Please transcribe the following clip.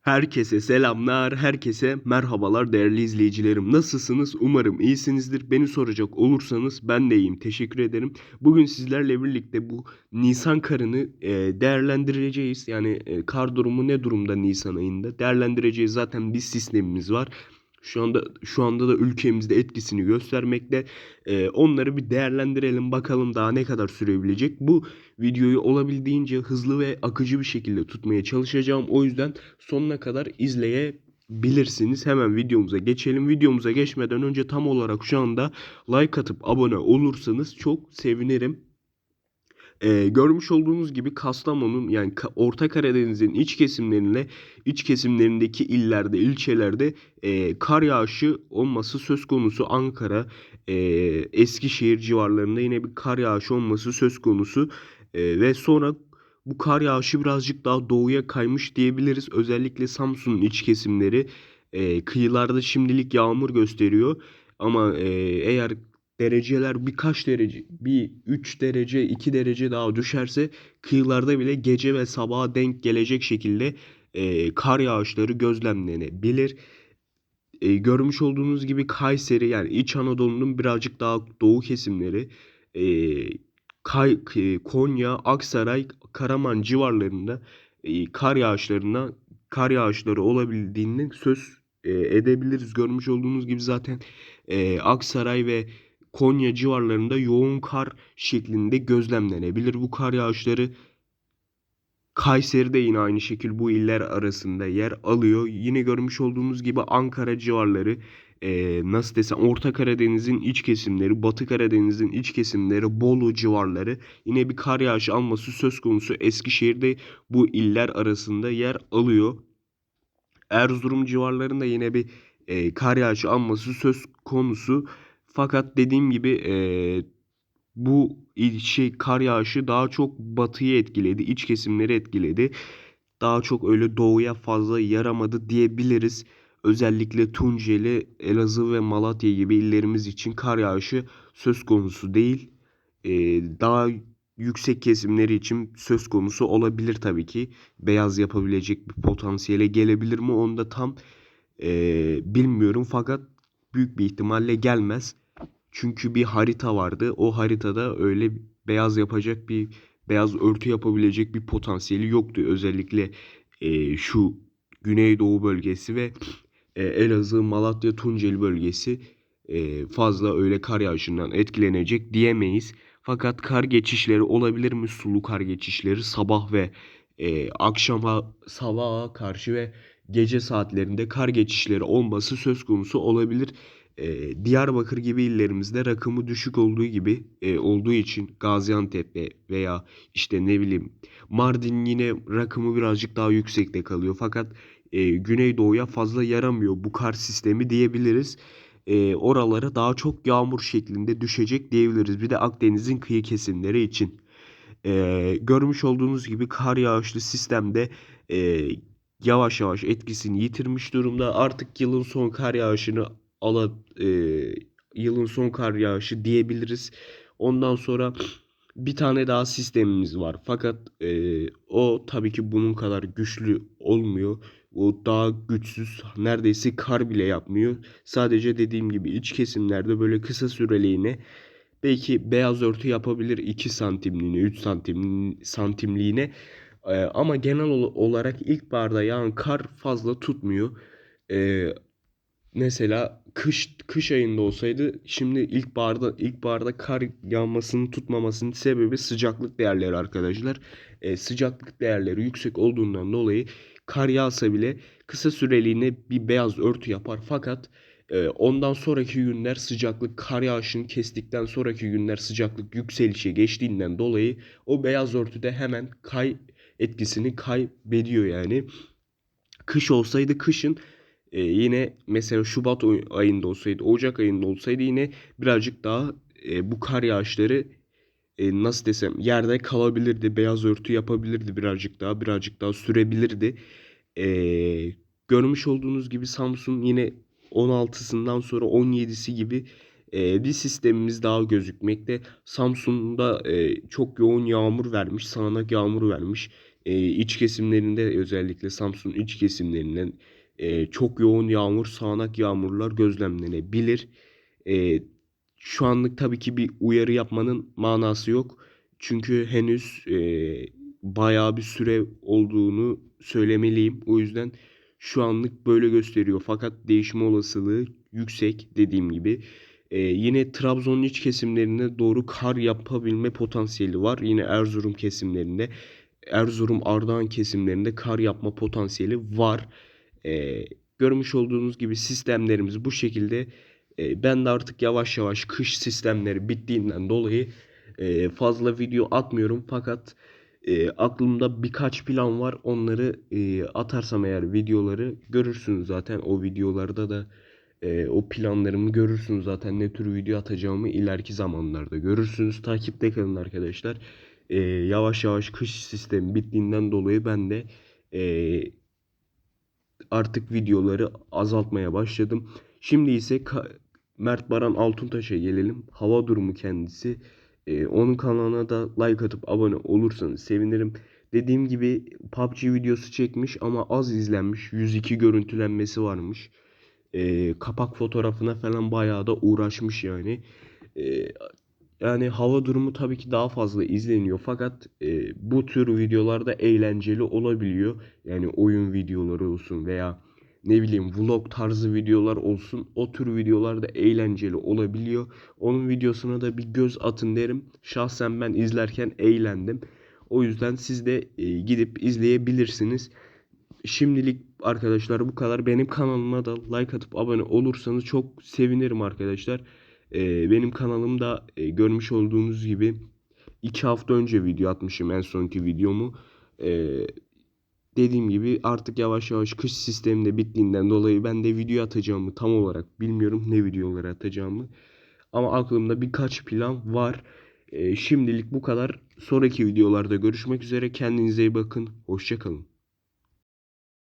Herkese selamlar, herkese merhabalar değerli izleyicilerim. Nasılsınız? Umarım iyisinizdir. Beni soracak olursanız ben de iyiyim. Teşekkür ederim. Bugün sizlerle birlikte bu Nisan karını e, değerlendireceğiz. Yani e, kar durumu ne durumda Nisan ayında? Değerlendireceğiz. Zaten bir sistemimiz var. Şu anda şu anda da ülkemizde etkisini göstermekte. E, onları bir değerlendirelim bakalım daha ne kadar sürebilecek. Bu videoyu olabildiğince hızlı ve akıcı bir şekilde tutmaya çalışacağım. O yüzden sonuna kadar izleyebilirsiniz. Hemen videomuza geçelim. Videomuza geçmeden önce tam olarak şu anda like atıp abone olursanız çok sevinirim. Ee, görmüş olduğunuz gibi Kastamonu'nun yani Orta Karadeniz'in iç kesimlerine iç kesimlerindeki illerde, ilçelerde e, kar yağışı olması söz konusu. Ankara, e, Eskişehir civarlarında yine bir kar yağışı olması söz konusu. E, ve sonra bu kar yağışı birazcık daha doğuya kaymış diyebiliriz. Özellikle Samsun'un iç kesimleri e, kıyılarda şimdilik yağmur gösteriyor. Ama e, eğer dereceler birkaç derece, bir 3 derece, 2 derece daha düşerse kıyılarda bile gece ve sabaha denk gelecek şekilde e, kar yağışları gözlemlenebilir. E, görmüş olduğunuz gibi Kayseri yani İç Anadolu'nun birazcık daha doğu kesimleri e, Kay, e, Konya, Aksaray, Karaman civarlarında e, kar yağışlarına kar yağışları olabildiğini söz e, edebiliriz. Görmüş olduğunuz gibi zaten e, Aksaray ve Konya civarlarında yoğun kar şeklinde gözlemlenebilir. Bu kar yağışları Kayseri'de yine aynı şekilde bu iller arasında yer alıyor. Yine görmüş olduğumuz gibi Ankara civarları e, nasıl desem Orta Karadeniz'in iç kesimleri, Batı Karadeniz'in iç kesimleri, Bolu civarları yine bir kar yağışı alması söz konusu. Eskişehir'de bu iller arasında yer alıyor. Erzurum civarlarında yine bir e, kar yağışı alması söz konusu. Fakat dediğim gibi e, bu şey kar yağışı daha çok batıyı etkiledi, iç kesimleri etkiledi. Daha çok öyle doğuya fazla yaramadı diyebiliriz. Özellikle Tunceli, Elazığ ve Malatya gibi illerimiz için kar yağışı söz konusu değil. E, daha yüksek kesimleri için söz konusu olabilir tabii ki. Beyaz yapabilecek bir potansiyele gelebilir mi onu da tam e, bilmiyorum fakat büyük bir ihtimalle gelmez. Çünkü bir harita vardı. O haritada öyle beyaz yapacak bir beyaz örtü yapabilecek bir potansiyeli yoktu. Özellikle e, şu Güneydoğu bölgesi ve e, Elazığ, Malatya, Tunceli bölgesi e, fazla öyle kar yağışından etkilenecek diyemeyiz. Fakat kar geçişleri olabilir mi? Sulu kar geçişleri sabah ve e, akşama sabaha karşı ve gece saatlerinde kar geçişleri olması söz konusu olabilir. E, Diyarbakır gibi illerimizde rakımı düşük olduğu gibi e, olduğu için Gaziantep'te veya işte ne bileyim Mardin yine rakımı birazcık daha yüksekte kalıyor. Fakat e, Güneydoğu'ya fazla yaramıyor bu kar sistemi diyebiliriz. E, oralara daha çok yağmur şeklinde düşecek diyebiliriz. Bir de Akdeniz'in kıyı kesimleri için. E, görmüş olduğunuz gibi kar yağışlı sistemde e, yavaş yavaş etkisini yitirmiş durumda. Artık yılın son kar yağışını ala e, yılın son kar yağışı diyebiliriz. Ondan sonra bir tane daha sistemimiz var. Fakat e, o tabii ki bunun kadar güçlü olmuyor. O daha güçsüz. Neredeyse kar bile yapmıyor. Sadece dediğim gibi iç kesimlerde böyle kısa süreliğine belki beyaz örtü yapabilir 2 santimliğine, 3 santim santimliğine. E, ama genel ol- olarak ilkbaharda yağan kar fazla tutmuyor. E, Mesela kış kış ayında olsaydı şimdi ilkbaharda ilkbaharda kar yağmasının tutmamasının sebebi sıcaklık değerleri arkadaşlar. E, sıcaklık değerleri yüksek olduğundan dolayı kar yağsa bile kısa süreliğine bir beyaz örtü yapar. Fakat e, ondan sonraki günler sıcaklık kar yağışını kestikten sonraki günler sıcaklık yükselişe geçtiğinden dolayı o beyaz örtüde hemen kay etkisini kaybediyor yani. Kış olsaydı kışın e, yine mesela Şubat ayında olsaydı, Ocak ayında olsaydı yine birazcık daha e, bu kar yağışları e, nasıl desem yerde kalabilirdi. Beyaz örtü yapabilirdi birazcık daha, birazcık daha sürebilirdi. E, görmüş olduğunuz gibi Samsung yine 16'sından sonra 17'si gibi e, bir sistemimiz daha gözükmekte. Samsun'da e, çok yoğun yağmur vermiş, sağanak yağmur vermiş. e, iç kesimlerinde özellikle Samsun iç kesimlerinden e, çok yoğun yağmur, sağanak yağmurlar gözlemlenebilir. E, şu anlık tabii ki bir uyarı yapmanın manası yok. Çünkü henüz e, bayağı bir süre olduğunu söylemeliyim. O yüzden şu anlık böyle gösteriyor. Fakat değişme olasılığı yüksek dediğim gibi. E, yine Trabzon'un iç kesimlerine doğru kar yapabilme potansiyeli var. Yine Erzurum kesimlerinde. Erzurum Ardahan kesimlerinde kar yapma potansiyeli var. Ee, görmüş olduğunuz gibi sistemlerimiz bu şekilde. Ee, ben de artık yavaş yavaş kış sistemleri bittiğinden dolayı e, fazla video atmıyorum. Fakat e, aklımda birkaç plan var. Onları e, atarsam eğer videoları görürsünüz zaten. O videolarda da e, o planlarımı görürsünüz zaten ne tür video atacağımı ileriki zamanlarda görürsünüz. Takipte kalın arkadaşlar. E, yavaş yavaş kış sistemi bittiğinden dolayı ben de e, artık videoları azaltmaya başladım. Şimdi ise Mert Baran Altuntaş'a gelelim. Hava durumu kendisi. E, onun kanalına da like atıp abone olursanız sevinirim. Dediğim gibi PUBG videosu çekmiş ama az izlenmiş. 102 görüntülenmesi varmış. E, kapak fotoğrafına falan bayağı da uğraşmış yani. E, yani hava durumu tabii ki daha fazla izleniyor fakat e, bu tür videolarda eğlenceli olabiliyor. Yani oyun videoları olsun veya ne bileyim vlog tarzı videolar olsun. O tür videolar da eğlenceli olabiliyor. Onun videosuna da bir göz atın derim. Şahsen ben izlerken eğlendim. O yüzden siz de e, gidip izleyebilirsiniz. Şimdilik arkadaşlar bu kadar. Benim kanalıma da like atıp abone olursanız çok sevinirim arkadaşlar. Ee, benim kanalımda e, görmüş olduğunuz gibi 2 hafta önce video atmışım en sonki videomu. Ee, dediğim gibi artık yavaş yavaş kış sistemi de bittiğinden dolayı ben de video atacağımı tam olarak bilmiyorum ne videoları atacağımı. Ama aklımda birkaç plan var. Ee, şimdilik bu kadar. Sonraki videolarda görüşmek üzere. Kendinize iyi bakın. Hoşçakalın.